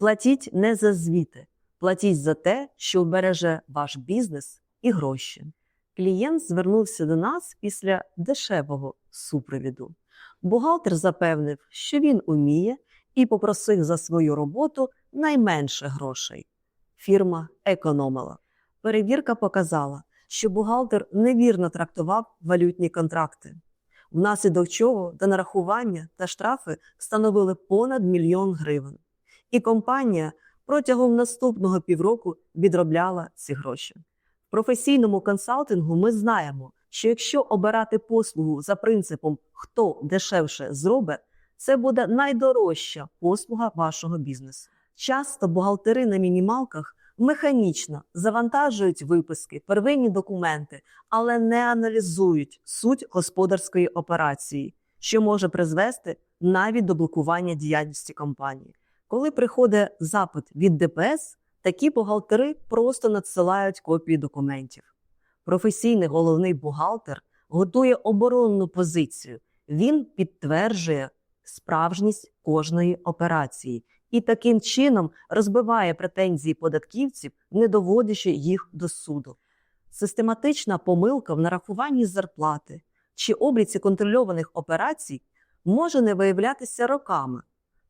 Платіть не за звіти, платіть за те, що вбереже ваш бізнес і гроші. Клієнт звернувся до нас після дешевого супровіду. Бухгалтер запевнив, що він уміє, і попросив за свою роботу найменше грошей. Фірма економила. Перевірка показала, що бухгалтер невірно трактував валютні контракти, внаслідок чого до нарахування та штрафи становили понад мільйон гривень. І компанія протягом наступного півроку відробляла ці гроші. В професійному консалтингу ми знаємо, що якщо обирати послугу за принципом хто дешевше зробить, це буде найдорожча послуга вашого бізнесу. Часто бухгалтери на мінімалках механічно завантажують виписки, первинні документи, але не аналізують суть господарської операції, що може призвести навіть до блокування діяльності компанії. Коли приходить запит від ДПС, такі бухгалтери просто надсилають копії документів. Професійний головний бухгалтер готує оборонну позицію. Він підтверджує справжність кожної операції і таким чином розбиває претензії податківців, не доводячи їх до суду. Систематична помилка в нарахуванні зарплати чи обліці контрольованих операцій може не виявлятися роками.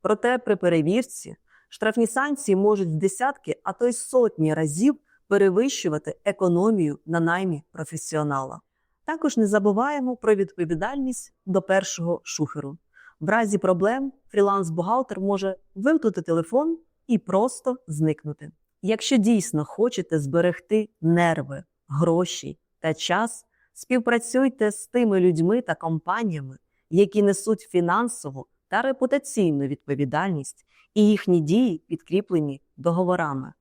Проте при перевірці штрафні санкції можуть в десятки, а то й сотні разів перевищувати економію на наймі професіонала. Також не забуваємо про відповідальність до першого шухеру. В разі проблем фріланс-бухгалтер може вимкнути телефон і просто зникнути. Якщо дійсно хочете зберегти нерви, гроші та час, співпрацюйте з тими людьми та компаніями, які несуть фінансову та репутаційну відповідальність, і їхні дії підкріплені договорами.